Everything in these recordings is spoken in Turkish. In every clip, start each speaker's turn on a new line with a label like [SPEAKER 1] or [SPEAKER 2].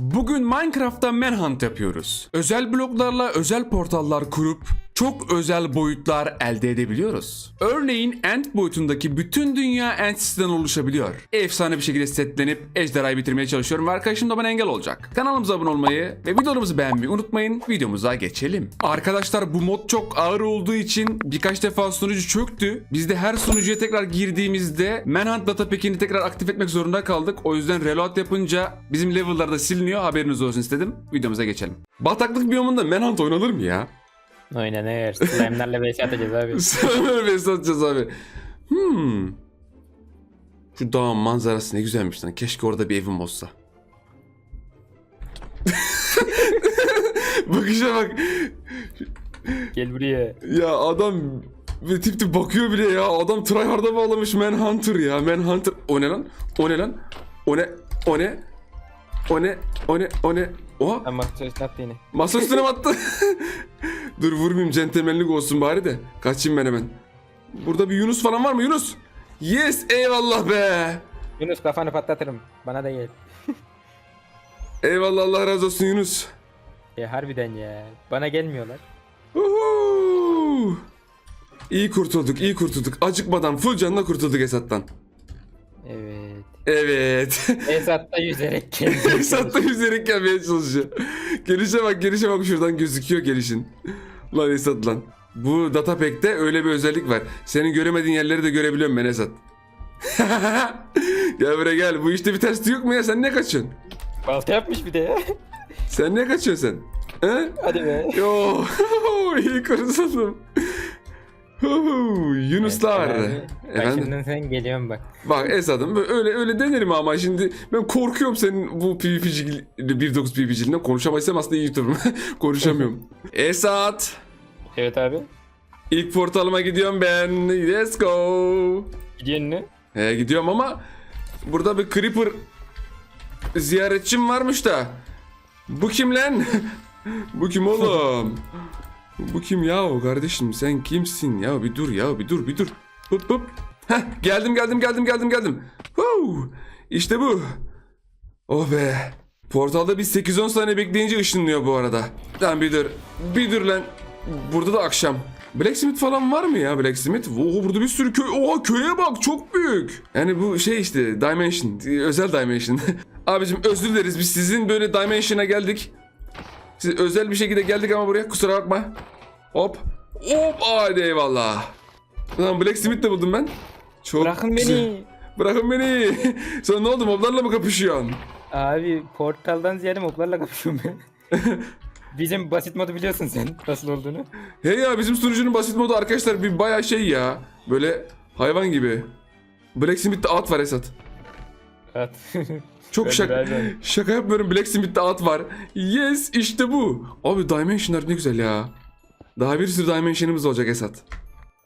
[SPEAKER 1] Bugün Minecraft'ta Manhunt yapıyoruz. Özel bloklarla özel portallar kurup çok özel boyutlar elde edebiliyoruz. Örneğin Ant boyutundaki bütün dünya Ants'ten oluşabiliyor. Efsane bir şekilde setlenip ejderhayı bitirmeye çalışıyorum ve arkadaşım da bana engel olacak. Kanalımıza abone olmayı ve videolarımızı beğenmeyi unutmayın. Videomuza geçelim. Arkadaşlar bu mod çok ağır olduğu için birkaç defa sunucu çöktü. Biz de her sunucuya tekrar girdiğimizde Manhunt data pack'ini tekrar aktif etmek zorunda kaldık. O yüzden reload yapınca bizim level'lar da siliniyor. Haberiniz olsun istedim. Videomuza geçelim. Bataklık biyomunda Manhunt oynanır mı ya?
[SPEAKER 2] Oynanır. Slime'lerle vs atacağız abi.
[SPEAKER 1] Sana bir satacağız abi. Hmm. Şu dağın manzarası ne güzelmiş lan. Keşke orada bir evim olsa. Bakışa bak.
[SPEAKER 2] Gel buraya.
[SPEAKER 1] Ya adam ve tip tip bakıyor bile ya. Adam tryhard'a bağlamış Manhunter ya. Manhunter. O ne lan? O ne lan? O ne? O ne? O ne? O ne? O ne? Oha.
[SPEAKER 2] Ama söz attı yine.
[SPEAKER 1] Masa üstüne attı? Dur vurmayayım centilmenlik olsun bari de. Kaçayım ben hemen. Burada bir Yunus falan var mı Yunus? Yes eyvallah be.
[SPEAKER 2] Yunus kafanı patlatırım. Bana da gel.
[SPEAKER 1] Eyvallah Allah razı olsun Yunus.
[SPEAKER 2] Ya harbiden ya. Bana gelmiyorlar.
[SPEAKER 1] Uhu. İyi kurtulduk iyi kurtulduk. Acıkmadan full canla kurtulduk Esat'tan.
[SPEAKER 2] Evet.
[SPEAKER 1] Evet.
[SPEAKER 2] Esat'ta yüzerek geldi.
[SPEAKER 1] Esat da yüzerek gelmeye çalışıyor. Gelişe bak gelişe bak şuradan gözüküyor gelişin. Lan Esat lan. Bu data pack'te öyle bir özellik var. Senin göremediğin yerleri de görebiliyorum ben Esat. gel buraya gel. Bu işte bir terslik yok mu ya? Sen ne kaçıyorsun?
[SPEAKER 2] Balta yapmış bir de ya.
[SPEAKER 1] Sen ne kaçıyorsun sen? He?
[SPEAKER 2] Hadi be.
[SPEAKER 1] Yo, iyi kurtuldum. Huhu, Yunuslar.
[SPEAKER 2] Bak
[SPEAKER 1] Efendim?
[SPEAKER 2] sen geliyorsun bak.
[SPEAKER 1] Bak Esad'ım öyle öyle denerim ama şimdi ben korkuyorum senin bu PvP'ci 1.9 PvP'ciliğinden konuşamaysam aslında iyi YouTuber'ım. Konuşamıyorum. Esad.
[SPEAKER 2] Evet abi.
[SPEAKER 1] ilk portalıma gidiyorum ben. Let's go.
[SPEAKER 2] Gidiyorsun mu?
[SPEAKER 1] He gidiyorum ama burada bir creeper ziyaretçim varmış da. Bu kim lan? Bu kim oğlum? Bu kim ya kardeşim sen kimsin ya bir dur ya bir dur bir dur. Hıp hıp. Heh, geldim geldim geldim geldim geldim. Huu, işte bu. Oh be. Portalda bir 8-10 saniye bekleyince ışınlıyor bu arada. Lan bir dur. Bir dur lan. Burada da akşam. Blacksmith falan var mı ya Blacksmith? Oo burada bir sürü köy. Oha köye bak çok büyük. Yani bu şey işte Dimension. Özel Dimension. Abicim özür dileriz biz sizin böyle Dimension'a geldik. Siz özel bir şekilde geldik ama buraya kusura bakma. Hop. Hop hadi eyvallah. Lan Blacksmith de buldum ben. Çok
[SPEAKER 2] Bırakın
[SPEAKER 1] güzel.
[SPEAKER 2] beni.
[SPEAKER 1] Bırakın beni. Sen ne oldu moblarla mı kapışıyorsun?
[SPEAKER 2] Abi portaldan ziyade moblarla kapışıyorum ben. Bizim basit modu biliyorsun sen nasıl olduğunu.
[SPEAKER 1] Hey ya bizim sunucunun basit modu arkadaşlar bir bayağı şey ya. Böyle hayvan gibi. Blacksmith'te at var Esat.
[SPEAKER 2] At.
[SPEAKER 1] Çok
[SPEAKER 2] Ben
[SPEAKER 1] şaka,
[SPEAKER 2] birazdan-
[SPEAKER 1] şaka yapmıyorum Blacksmith'te at var. Yes işte bu. Abi Dimension'lar ne güzel ya. Daha bir sürü Dimension'ımız olacak Esat.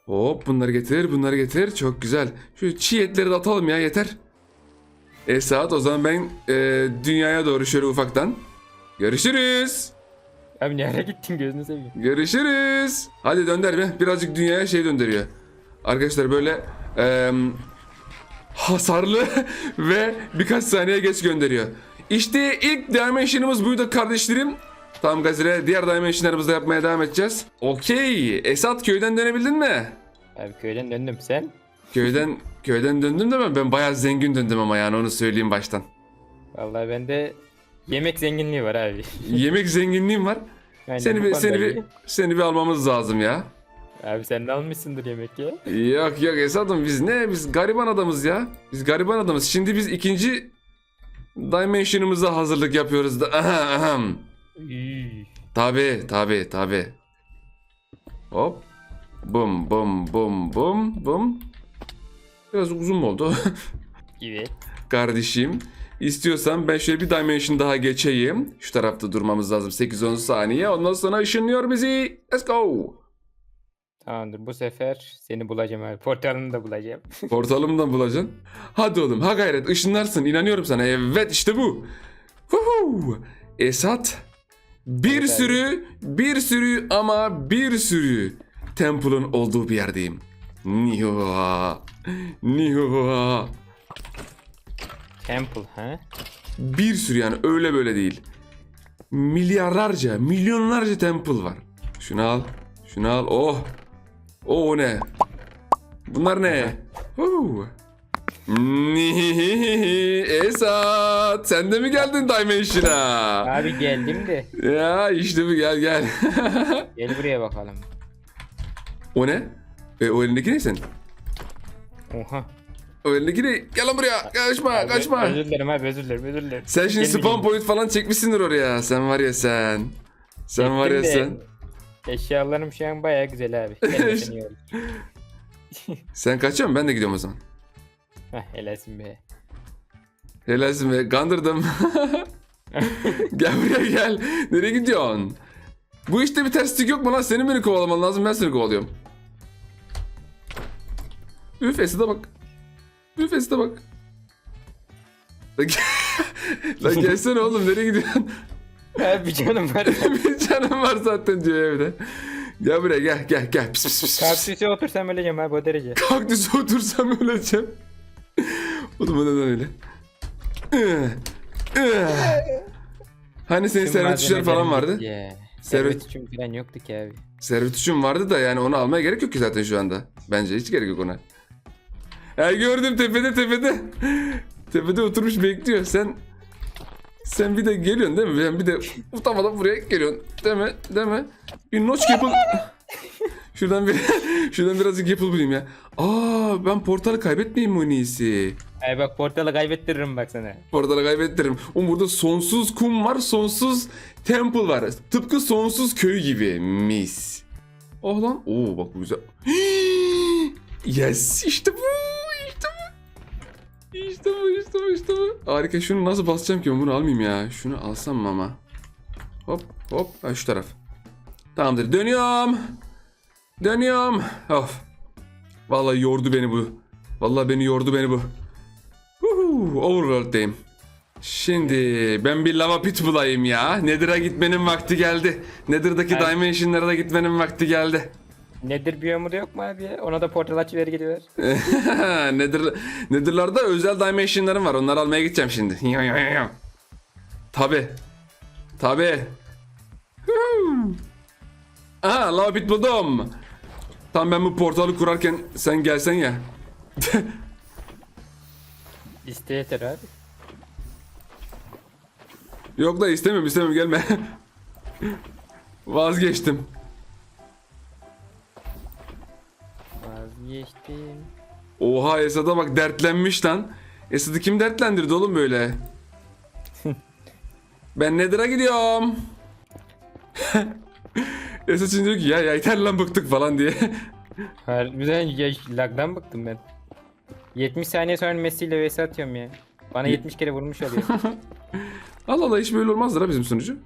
[SPEAKER 1] Hop bunları getir bunları getir. Çok güzel. Şu çiğ etleri de atalım ya yeter. Esat o zaman ben e, dünyaya doğru şöyle ufaktan. Görüşürüz.
[SPEAKER 2] Abi nereye gittin gözünü seveyim.
[SPEAKER 1] Görüşürüz. Hadi dönder be. Birazcık dünyaya şey döndürüyor. Arkadaşlar böyle em, hasarlı ve birkaç saniye geç gönderiyor. İşte ilk dimension'ımız buydu kardeşlerim. Tamam Gazire diğer dimension'larımızı da yapmaya devam edeceğiz. Okey. Esat köyden dönebildin mi?
[SPEAKER 2] Abi köyden döndüm sen.
[SPEAKER 1] Köyden köyden döndüm de ben, ben bayağı zengin döndüm ama yani onu söyleyeyim baştan.
[SPEAKER 2] Vallahi bende yemek zenginliği var abi.
[SPEAKER 1] Yemek zenginliğim var.
[SPEAKER 2] Aynen,
[SPEAKER 1] Seni bir seni bir seni bir almamız lazım ya.
[SPEAKER 2] Abi sen de almışsındır yemek ya.
[SPEAKER 1] Yok yok Esad'ım biz ne? Biz gariban adamız ya. Biz gariban adamız. Şimdi biz ikinci Dimension'ımıza hazırlık yapıyoruz da. Aha. Tabi tabi tabi. Hop. Bum bum bum bum bum. Biraz uzun mu oldu?
[SPEAKER 2] Evet.
[SPEAKER 1] Kardeşim. İstiyorsan ben şöyle bir dimension daha geçeyim. Şu tarafta durmamız lazım 8-10 saniye. Ondan sonra ışınlıyor bizi. Let's go.
[SPEAKER 2] Tamamdır bu sefer seni bulacağım abi. Portalını da bulacağım.
[SPEAKER 1] Portalımdan bulacaksın. Hadi oğlum ha gayret ışınlarsın inanıyorum sana. Evet işte bu. Huhu. Esat bir
[SPEAKER 2] Evet
[SPEAKER 1] sürü bir sürü ama bir sürü temple'ın olduğu bir yerdeyim. Nihoa. Nihoa.
[SPEAKER 2] Temple ha?
[SPEAKER 1] Bir sürü yani öyle böyle değil. Milyarlarca, milyonlarca temple var. Şunu al. Şunu al. Oh. Oh o ne? Bunlar ne? Huu. Esat sen de mi geldin Dimension'a?
[SPEAKER 2] Abi geldim de.
[SPEAKER 1] Ya işte bu gel gel.
[SPEAKER 2] Gel buraya bakalım.
[SPEAKER 1] o ne? E, o elindeki ne sen?
[SPEAKER 2] Oha.
[SPEAKER 1] O elindeki ne? Gel lan buraya. Kaçma
[SPEAKER 2] Abi,
[SPEAKER 1] kaçma.
[SPEAKER 2] Özür dilerim abi özür dilerim özür dilerim.
[SPEAKER 1] Sen şimdi
[SPEAKER 2] Gelin,
[SPEAKER 1] spawn point falan çekmişsindir oraya. Sen var ya sen. Sen var ya
[SPEAKER 2] Çektim de
[SPEAKER 1] sen.
[SPEAKER 2] Eşyalarım şu an bayağı güzel abi.
[SPEAKER 1] Sen kaçıyor musun? Ben de gidiyorum o zaman.
[SPEAKER 2] Heh helalsin be.
[SPEAKER 1] Helalsin be. Kandırdım. gel buraya gel. Nereye gidiyorsun? Bu işte bir terslik yok mu lan? Senin beni kovalaman lazım. Ben seni kovalıyorum. Üf Esad'a bak. Üf Esad'a bak. Lan gel- Lan gelsene oğlum nereye gidiyorsun?
[SPEAKER 2] Abi canım var.
[SPEAKER 1] bir canım var zaten diyor evde. Gel buraya gel gel gel. Pis pis pis.
[SPEAKER 2] Kaktüse otursam öleceğim abi o derece.
[SPEAKER 1] Kaktüse otursam öleceğim. Oğlum o neden öyle? Hani senin
[SPEAKER 2] Tüm
[SPEAKER 1] servet falan vardı.
[SPEAKER 2] ya.
[SPEAKER 1] Servet-
[SPEAKER 2] için falan yoktu ki abi.
[SPEAKER 1] Servet vardı da yani onu almaya gerek yok ki zaten şu anda. Bence hiç gerek yok ona. Ha gördüm tepede tepede. Tepede oturmuş bekliyor. Sen sen bir de geliyorsun değil mi? Ben bir de utamadan buraya geliyorsun. Değil mi? Değil mi? Bir notch apple. şuradan bir şuradan birazcık apple bulayım ya. Aa ben portalı kaybetmeyeyim mi en iyisi?
[SPEAKER 2] Ay bak portalı kaybettiririm bak sana.
[SPEAKER 1] Portalı kaybettiririm. Oğlum burada sonsuz kum var, sonsuz temple var. Tıpkı sonsuz köy gibi. Mis. Oh lan. Oo bak bu güzel. yes işte bu. İşte bu. İşte bu, işte bu. Harika. Şunu nasıl basacağım ki bunu almayayım ya. Şunu alsam mı ama? Hop hop. Ha, şu taraf. Tamamdır. Dönüyorum. Dönüyorum. Of. Vallahi yordu beni bu. Vallahi beni yordu beni bu. Uhu, Overworld'deyim. Şimdi ben bir lava pit bulayım ya. Nether'a gitmenin vakti geldi. Nether'daki
[SPEAKER 2] Ay.
[SPEAKER 1] Dimension'lara da gitmenin vakti geldi.
[SPEAKER 2] Nedir biyomu da yok mu abi ya? Ona da portal açıver gidiyor.
[SPEAKER 1] Nether, Nether'larda özel Dimension'larım var. Onları almaya gideceğim şimdi. Tabi. Tabi. Aha lava pit buldum. Tam ben bu portalı kurarken sen gelsen ya.
[SPEAKER 2] İste yeter abi.
[SPEAKER 1] Yok da istemiyorum istemiyorum gelme. Vazgeçtim.
[SPEAKER 2] Vazgeçtim.
[SPEAKER 1] Oha Esad'a bak dertlenmiş lan. Esad'ı kim dertlendirdi oğlum böyle? ben Nether'a gidiyorum. Esad şimdi diyor ki ya yeter lan bıktık falan diye.
[SPEAKER 2] Harbiden ya lagdan bıktım ben. 70 saniye sonra Messi ile vs atıyorum ya. Bana 70 kere vurmuş oluyor.
[SPEAKER 1] Allah Allah hiç böyle olmazdır ha bizim sunucu.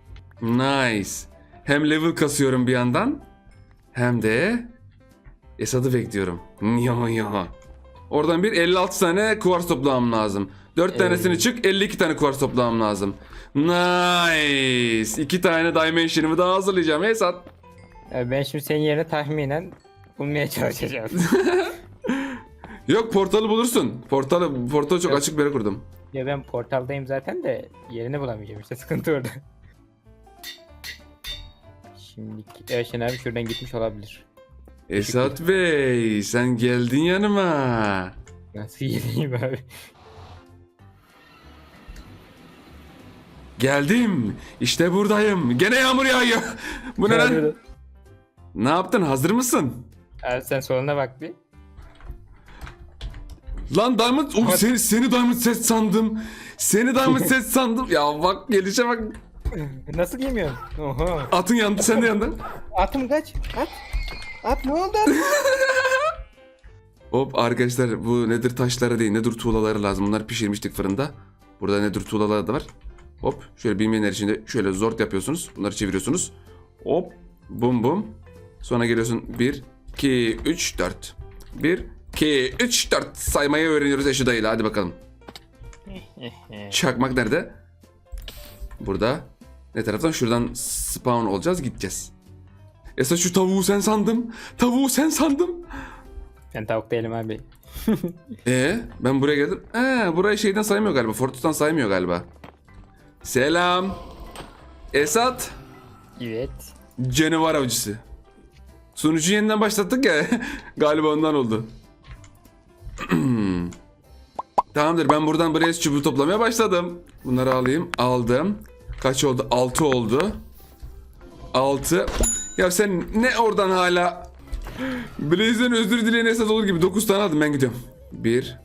[SPEAKER 1] Nice. Hem level kasıyorum bir yandan. Hem de Esad'ı bekliyorum. Yo yo. Oradan bir 56 tane kuvars toplamam lazım. 4 tanesini çık 52 tane kuvars toplamam lazım. Nice. 2 tane dimension'ımı daha hazırlayacağım Esad.
[SPEAKER 2] Ben şimdi senin yerine tahminen bulmaya çalışacağım.
[SPEAKER 1] Yok portalı bulursun. Portalı, portalı çok
[SPEAKER 2] Yok.
[SPEAKER 1] açık bir yere kurdum.
[SPEAKER 2] ya ben portaldayım zaten de yerini bulamayacağım işte sıkıntı orada. Şimdi Erşen abi şuradan gitmiş olabilir.
[SPEAKER 1] Esat Bey sen geldin yanıma.
[SPEAKER 2] Nasıl geleyim abi?
[SPEAKER 1] Geldim. İşte buradayım. Gene yağmur yağıyor. Bu ne lan? Ne yaptın? Hazır mısın?
[SPEAKER 2] Abi sen soluna bak bir.
[SPEAKER 1] Lan Diamond... Oğlum seni, seni Diamond set sandım. Seni Diamond set sandım. Ya bak gelişe bak.
[SPEAKER 2] Nasıl giymiyorsun? Oha.
[SPEAKER 1] Atın yandı sen de yandın.
[SPEAKER 2] Atım kaç? At. At ne oldu?
[SPEAKER 1] Hop arkadaşlar bu nedir taşları değil nedir tuğlaları lazım. Bunları pişirmiştik fırında. Burada nedir tuğlaları da var. Hop şöyle bilmeyenler için de şöyle zort yapıyorsunuz. Bunları çeviriyorsunuz. Hop bum bum. Sonra geliyorsun 1, 2, 3, 4. 1, 2, 3, 4 saymayı öğreniyoruz Eşi dayıyla hadi bakalım. Çakmak nerede? Burada. Ne taraftan? Şuradan spawn olacağız gideceğiz. Esas şu tavuğu sen sandım. Tavuğu sen sandım.
[SPEAKER 2] ben tavuk değilim abi.
[SPEAKER 1] Ee, ben buraya geldim. Ee, burayı şeyden saymıyor galiba. Fortress'tan saymıyor galiba. Selam. Esat.
[SPEAKER 2] Evet.
[SPEAKER 1] Canavar avcısı. Sunucu yeniden başlattık ya. Galiba ondan oldu. Tamamdır ben buradan buraya çubuğu toplamaya başladım. Bunları alayım. Aldım. Kaç oldu? 6 oldu. 6. Ya sen ne oradan hala Blaze'den özür dileyen Esat olur gibi 9 tane aldım ben gidiyorum. 1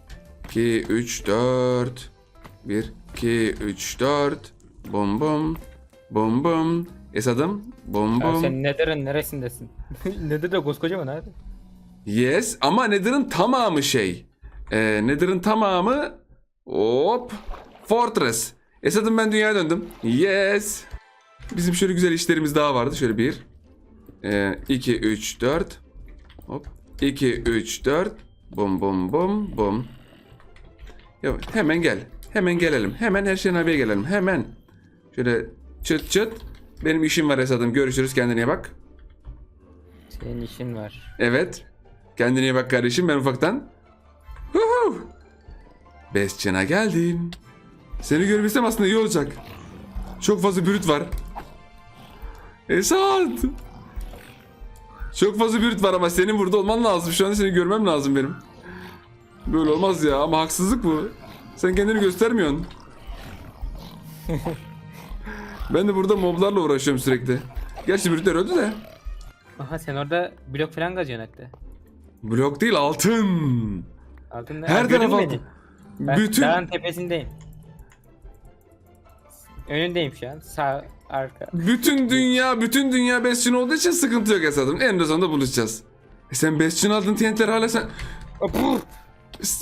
[SPEAKER 1] 2 3 4 1 2 3 4 Bom bom Bom bom Esad'ım Bom
[SPEAKER 2] Ya
[SPEAKER 1] bom
[SPEAKER 2] sen Nether'ın neresindesin? Nether de koskocaman abi.
[SPEAKER 1] Yes ama Nether'ın tamamı şey. Ee, Nether'ın tamamı hop Fortress. Esad'ım ben dünyaya döndüm. Yes. Bizim şöyle güzel işlerimiz daha vardı. Şöyle bir. 2, 3, 4. Hop. 2, 3, 4. Bum bum bum bum. Ya hemen gel. Hemen gelelim. Hemen her şeyin abiye gelelim. Hemen. Şöyle çıt çıt. Benim işim var Esad'ım. Görüşürüz. Kendine bak.
[SPEAKER 2] Senin işin var.
[SPEAKER 1] Evet. Kendine bak kardeşim ben ufaktan. Huhu. Bestçen'a geldim. Seni görebilsem aslında iyi olacak. Çok fazla bürüt var. Esat. Çok fazla bürüt var ama senin burada olman lazım. Şu anda seni görmem lazım benim. Böyle olmaz ya ama haksızlık bu. Sen kendini göstermiyorsun. ben de burada moblarla uğraşıyorum sürekli. Gerçi bürütler öldü de.
[SPEAKER 2] Aha sen orada blok falan kazıyorsun hatta.
[SPEAKER 1] Blok değil altın.
[SPEAKER 2] Altında
[SPEAKER 1] Her
[SPEAKER 2] Ha,
[SPEAKER 1] taraf altın.
[SPEAKER 2] Ben
[SPEAKER 1] Bütün
[SPEAKER 2] dağın tepesindeyim. Önündeyim şu an. Sağ, arka.
[SPEAKER 1] bütün dünya bütün dünya Bastion olduğu için sıkıntı yok Esad'ım. En sonunda buluşacağız. E sen Bastion aldın TNT'ler hala sen...
[SPEAKER 2] Puh!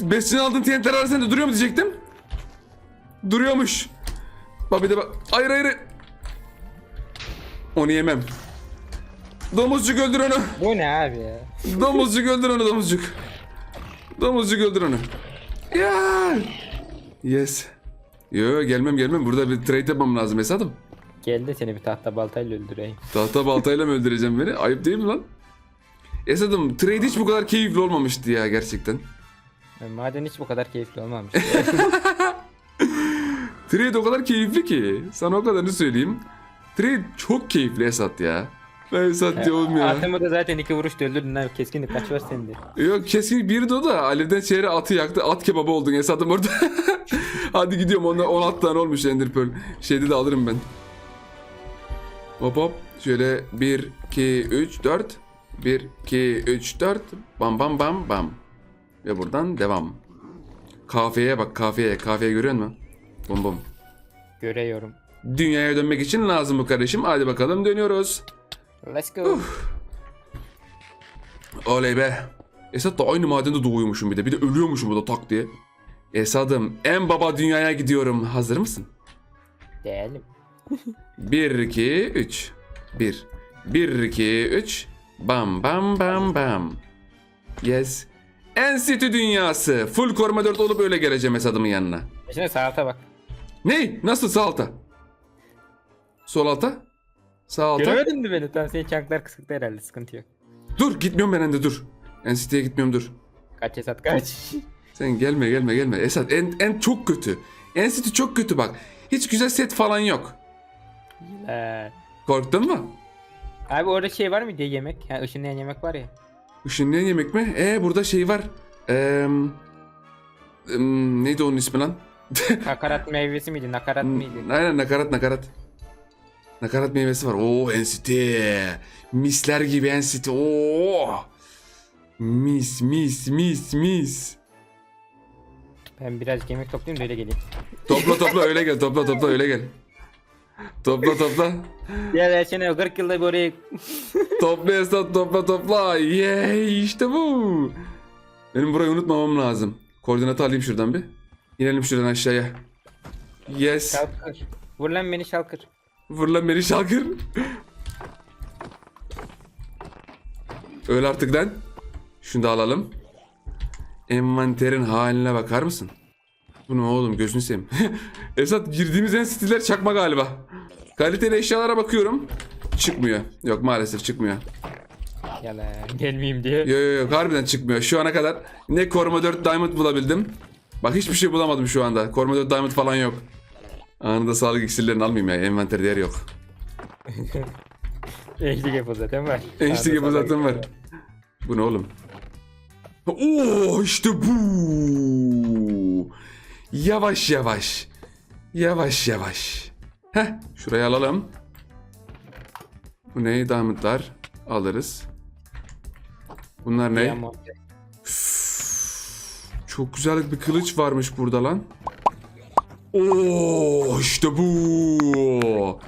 [SPEAKER 1] Bastion aldın TNT'ler hala sende duruyor mu diyecektim. Duruyormuş. Bak bir de bak. Hayır hayır. Onu yemem. Domuzcuk öldür onu.
[SPEAKER 2] Bu ne abi ya?
[SPEAKER 1] Domuzcuk öldür onu domuzcuk. Domuzcuk öldür onu. Ya. Yes. Yo gelmem gelmem. Burada bir trade yapmam lazım Esad'ım.
[SPEAKER 2] Gel de seni bir tahta baltayla öldüreyim.
[SPEAKER 1] Tahta baltayla mı öldüreceğim beni? Ayıp değil mi lan? Esad'ım trade hiç bu kadar keyifli olmamıştı ya gerçekten.
[SPEAKER 2] Ya Maden hiç bu kadar keyifli olmamış.
[SPEAKER 1] Trade o kadar keyifli ki. Sana o kadarını söyleyeyim. Trade çok keyifli Esat ya. Ben Esat diyorum ya.
[SPEAKER 2] Atımı da zaten iki vuruşta öldürdün abi. Keskinlik kaç var sende?
[SPEAKER 1] Yok kesin bir de o da Alev'den çeyre atı yaktı. At kebabı oldun Esat'ım orada. Hadi gidiyorum onda 16 tane olmuş Ender Pearl. Şeyde de alırım ben. Hop hop. Şöyle 1, 2, 3, 4. 1, 2, 3, 4. Bam bam bam bam. Ve buradan devam. Kafeye bak kafeye. Kafeye görüyor musun? Bum bum.
[SPEAKER 2] Görüyorum.
[SPEAKER 1] Dünyaya dönmek için lazım bu kardeşim. Hadi bakalım dönüyoruz.
[SPEAKER 2] Let's go.
[SPEAKER 1] Oley be. Esat da aynı madende doğuyormuşum bir de. Bir de ölüyormuşum burada tak diye. Esad'ım en baba dünyaya gidiyorum. Hazır mısın?
[SPEAKER 2] Değilim.
[SPEAKER 1] 1, 2, 3. 1. 1, 2, 3. Bam bam bam bam. Yes. NCT dünyası. Full koruma 4 olup öyle geleceğim Esad'ımın yanına.
[SPEAKER 2] Şimdi sağ alta bak.
[SPEAKER 1] Ne? Nasıl sağ alta? Sol alta? Sağ alta?
[SPEAKER 2] Göremedin mi beni? Tamam senin çanklar kısıkta herhalde sıkıntı yok.
[SPEAKER 1] Dur gitmiyorum ben de dur. NCT'ye gitmiyorum dur.
[SPEAKER 2] Kaç Esat kaç.
[SPEAKER 1] Sen gelme gelme gelme. Esat en, en çok kötü. NCT çok kötü bak. Hiç güzel set falan yok.
[SPEAKER 2] Ee,
[SPEAKER 1] Korktun mu?
[SPEAKER 2] abi orada şey var mı diye yemek? Ha, ışınlayan yemek var ya.
[SPEAKER 1] Işınlayan yemek mi? Ee burada şey var. Eee... em, neydi onun ismi lan?
[SPEAKER 2] Nakarat meyvesi miydi? Nakarat mıydı?
[SPEAKER 1] Aynen nakarat nakarat. Nakarat meyvesi var. Oo NCT. Misler gibi NCT. Oo. Mis mis mis mis.
[SPEAKER 2] Ben biraz yemek toplayayım da öyle geleyim.
[SPEAKER 1] Topla topla öyle gel. Topla topla öyle gel. Topla topla.
[SPEAKER 2] Ya ben seni 40 yılda bir oraya...
[SPEAKER 1] Topla Esat topla topla. Yey işte bu. Benim burayı unutmamam lazım. Koordinatı alayım şuradan bir. İnelim şuradan aşağıya. Yes.
[SPEAKER 2] Şalkır. Vur lan beni şalkır.
[SPEAKER 1] Vur lan beni şalkır. Öl artık lan. Şunu da alalım. Envanterin haline bakar mısın? Bu ne oğlum gözünü seveyim. Esat girdiğimiz en stiller çakma galiba. Kaliteli eşyalara bakıyorum. Çıkmıyor. Yok maalesef çıkmıyor.
[SPEAKER 2] Yalan gelmeyeyim diye.
[SPEAKER 1] Yok yok yok harbiden çıkmıyor. Şu ana kadar ne koruma 4 diamond bulabildim. Bak hiçbir şey bulamadım şu anda. Koruma 4 diamond falan yok. Anında sağlık iksirlerini almayayım ya. Envanterde yer yok.
[SPEAKER 2] Eşlik yapı zaten var.
[SPEAKER 1] Enişte gibi zaten var. Bu ne oğlum? Oo işte bu. Yavaş yavaş. Yavaş yavaş. Heh şuraya alalım. Bu ne? Diamondlar. Alırız. Bunlar ne? Çok güzel bir kılıç varmış burada lan. Oo işte bu.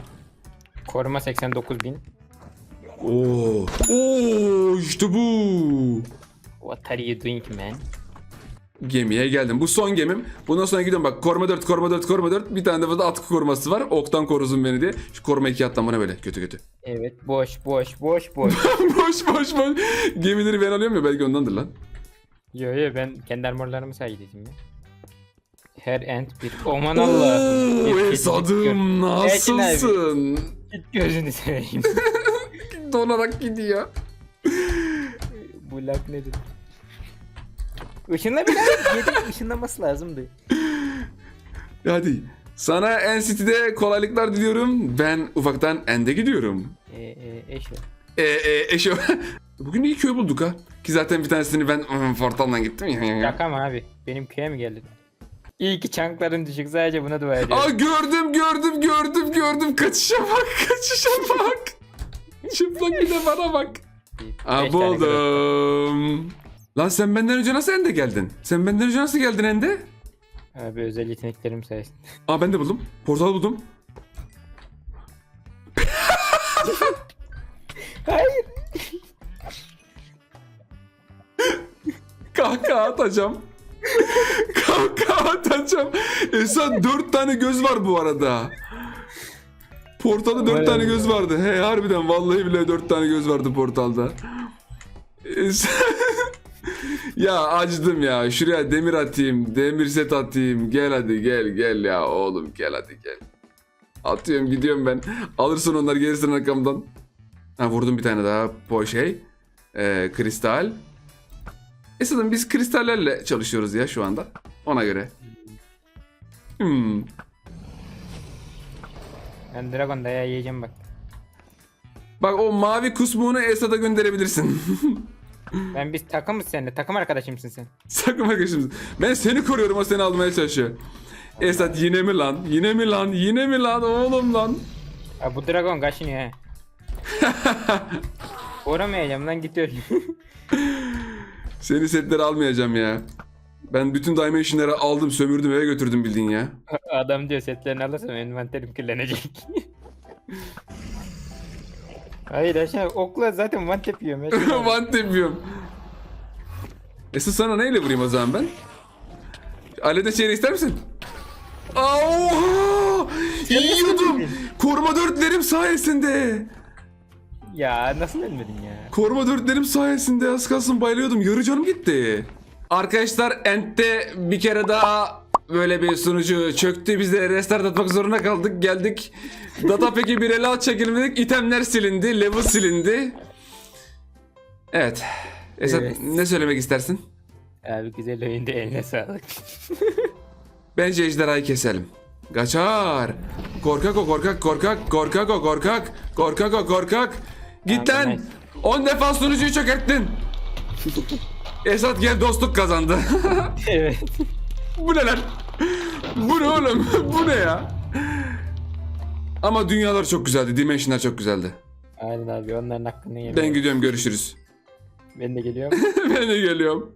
[SPEAKER 2] Koruma 89.000.
[SPEAKER 1] Oo. Oo işte bu.
[SPEAKER 2] What are you doing man?
[SPEAKER 1] Gemiye geldim. Bu son gemim. Bundan sonra gidiyorum bak. Koruma 4, koruma 4, koruma 4. Bir tane de burada atkı koruması var. Oktan korusun beni diye. Şu koruma 2 attan bana böyle. Kötü kötü.
[SPEAKER 2] Evet boş boş boş boş.
[SPEAKER 1] boş boş boş. Gemileri ben alıyorum ya. Belki ondandır lan.
[SPEAKER 2] yo yo ben kendi armorlarımı saydım ya. Her end bir. Aman Allah'ım.
[SPEAKER 1] Oo Esad'ım nasılsın?
[SPEAKER 2] Git gözünü seveyim.
[SPEAKER 1] Donarak gidiyor.
[SPEAKER 2] Bu lak nedir? Işınla bir ışınlaması lazımdı.
[SPEAKER 1] Hadi. Sana NCT'de kolaylıklar diliyorum. Ben ufaktan End'e gidiyorum.
[SPEAKER 2] Ee, e, eşo.
[SPEAKER 1] E, e, eşo. Bugün iyi köy bulduk ha. Ki zaten bir tanesini ben ıı, portaldan gittim ya.
[SPEAKER 2] Şaka mı abi? Benim köye mi geldin? İyi ki çankların düşük sadece buna dua
[SPEAKER 1] Aa
[SPEAKER 2] ediyorum.
[SPEAKER 1] gördüm gördüm gördüm gördüm. Kaçışa bak kaçışa bak. Çıplak bir de bana bak. Aa
[SPEAKER 2] Beş tane görev.
[SPEAKER 1] buldum. Lan sen benden önce nasıl End'e geldin? Sen benden önce nasıl geldin End'e?
[SPEAKER 2] Abi özel yeteneklerim sayesinde.
[SPEAKER 1] Aa ben de buldum. Portal buldum.
[SPEAKER 2] Hayır.
[SPEAKER 1] Kahkaha atacağım. Atacağım. Esat dört tane göz var bu arada. Portalda dört
[SPEAKER 2] Vay
[SPEAKER 1] tane göz vardı. He harbiden vallahi bile dört tane göz vardı portalda. Es- ya acıdım ya. Şuraya demir atayım. Demir set atayım. Gel hadi gel gel ya oğlum gel hadi gel. Atıyorum gidiyorum ben. Alırsın onları gelirsin arkamdan. Ha vurdum bir tane daha. Bu şey. Ee, kristal. Esad'ım biz kristallerle çalışıyoruz ya şu anda. Ona göre. Hmm.
[SPEAKER 2] Ben Dragon dayağı yiyeceğim bak.
[SPEAKER 1] Bak o mavi kusmuğunu Esad'a gönderebilirsin.
[SPEAKER 2] Ben biz takımız seninle. Takım arkadaşımsın sen.
[SPEAKER 1] Sakın arkadaşımız. Ben seni koruyorum o seni almaya çalışıyor. Esad yine mi lan? Yine mi lan? Yine mi lan? Oğlum lan.
[SPEAKER 2] Ha, bu Dragon kaşınıyor he. Uğramayacağım lan gidiyor.
[SPEAKER 1] Seni setleri almayacağım ya. Ben bütün Dimension'ları aldım sömürdüm eve götürdüm bildiğin ya.
[SPEAKER 2] Adam diyor setlerini alırsam envanterim kirlenecek. Hayır aşağı okla zaten one tap yiyorum. ya.
[SPEAKER 1] Tap yiyorum. Esad sana neyle vurayım o zaman ben? Alede çeyreği ister misin? Oha! Yiyordum. Koruma dörtlerim sayesinde.
[SPEAKER 2] ya nasıl ölmedin ya?
[SPEAKER 1] Koruma dörtlerim sayesinde az kalsın bayılıyordum. Yarı canım gitti. Arkadaşlar Ent'te bir kere daha böyle bir sunucu çöktü. Biz de restart atmak zorunda kaldık. Geldik. Data peki bir ele at çekilmedik. İtemler silindi. Level silindi. Evet. Esat
[SPEAKER 2] Evet.
[SPEAKER 1] ne söylemek istersin?
[SPEAKER 2] Abi güzel oyunda eline sağlık.
[SPEAKER 1] Bence ejderhayı keselim. Kaçar. Korkak o korkak korkak korkak o korkak korkak o korkak. Git lan.
[SPEAKER 2] nice.
[SPEAKER 1] 10 defa sunucuyu çökerttin. Esat gel dostluk kazandı.
[SPEAKER 2] evet.
[SPEAKER 1] Bu ne lan? Bu ne oğlum? Bu ne ya? Ama dünyalar çok güzeldi. Dimensionlar çok güzeldi.
[SPEAKER 2] Aynen abi onların hakkını yemeyin.
[SPEAKER 1] Ben gidiyorum görüşürüz.
[SPEAKER 2] ben de geliyorum.
[SPEAKER 1] ben de geliyorum.